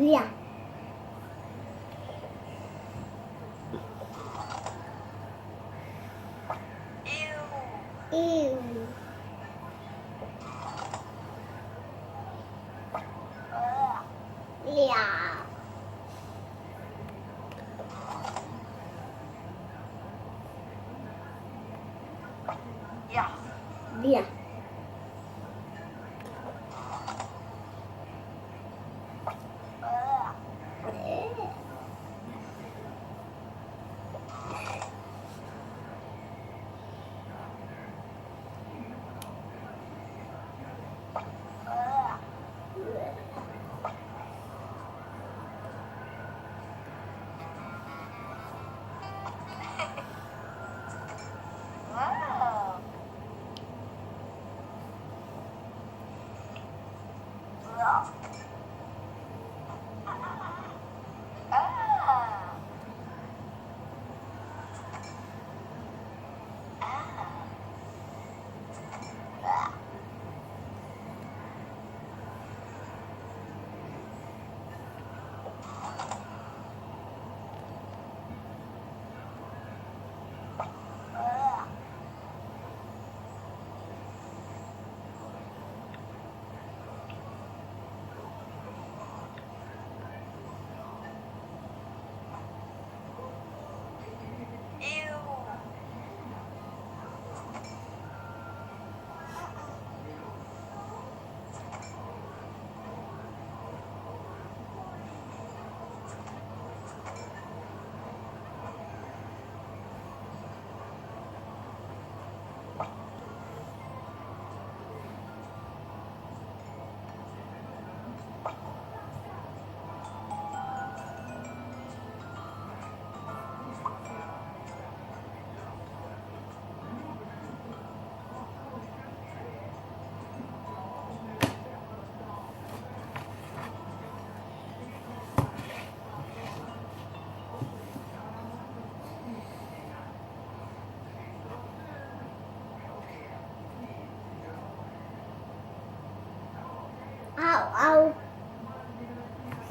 เรียกอิ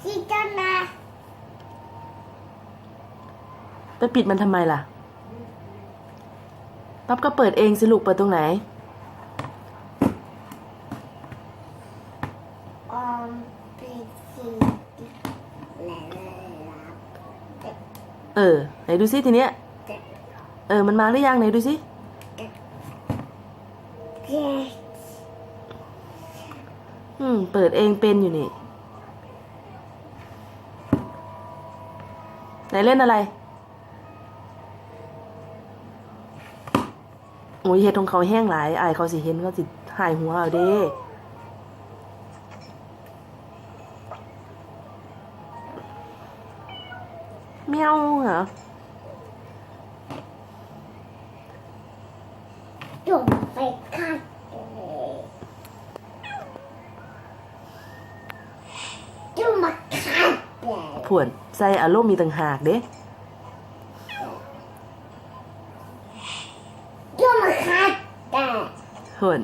ที่จะมาไปปิดมันทำไมล่ะ ปั๊บก็เปิดเองสิลูกเปิดตรงไหน ออมปีสีและและเออ ไหนดูซิทีเนี้ยและเออ มันมาหรือยังไหนดูซิเย้อืม เปิดเองเป็นอยู่นี่ ไหนเล่นอะไรโอ้ยเห็ดของเขาแห้งหลายอายเขาสิเห็นเขาสิหายหัวเอาเด้เมียวเหรอ จุ่มไปคัดเลยจุ่มมาคัดเลย ผวนใส่อารมณ์มีต่างหากเด้จุ่มมาคัดแต่ผวน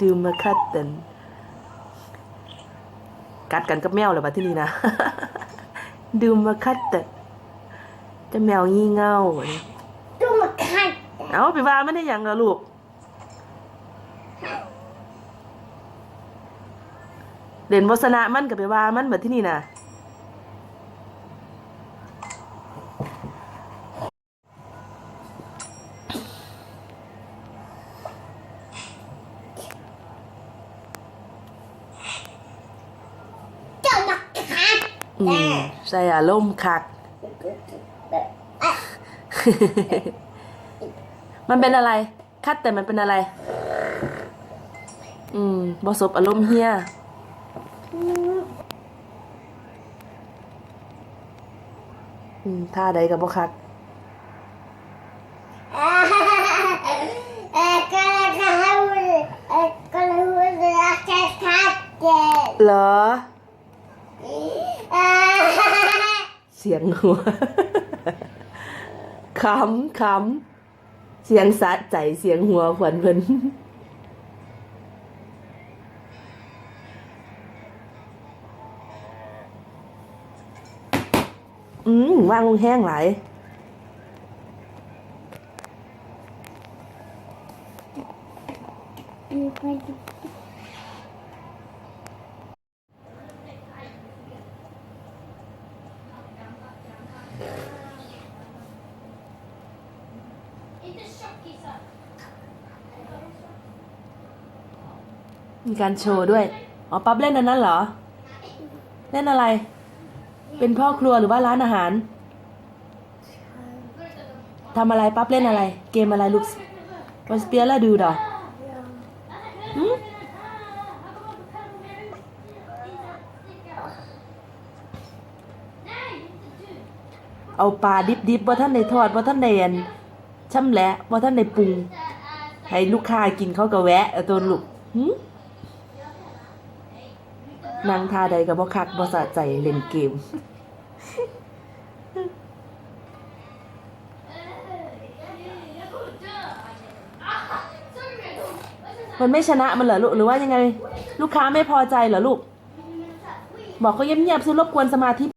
ดูมาคัดตันกัดกันกับแมวเลยบัดที่นี่นะดูมาคัดตันจะแมวงี่เง่าบัดนี้จุ่มมาคัดแต่เอาไปว่ามันได้หยังเหรอลูกเด่นวัสนะมันกับไปว่ามันแบบที่นี่นะ จุ่มมาคัด อืมใส่อารมณ์คัก มันเป็นอะไร คัดแต่มันเป็นอะไร อืมบอสบอารมณ์เฮียอืมท่าใดกับบอคักเอ่อเอ่อก็เลยทำให้มันเอ่อก็เลยมันรักแค่คัดเจ็บเหรอ เอ่อ เสียงหัวขำขำเสียงสะใจเสียงหัวขวัญเพิ่นอืมว่างลงแห้งไหล มีการโชว์ด้วย อ๋อ ปั๊บเล่นอันนั้นเหรอ เล่นอะไร เป็นพ่อครัวหรือว่าร้านอาหาร ทำอะไรปั๊บเล่นอะไร เกมอะไรลูกวอสเปียล่ดูดอหืมเอาปลาดิบๆบ่ท่านในทอดบ่ท่านในอัน ช่ำแหละบ่ท่านในปรุง ให้ลูกค้ากินเขาก็แวะตัวลูกนางทาใดกับบ่คักบ่สะใจเล่นเกม มันไม่ชนะมันเหรอลูกหรือว่ายังไง ลูกค้าไม่พอใจเหรอลูก บอกเขาเงียบๆซื้อรบกวนสมาธิ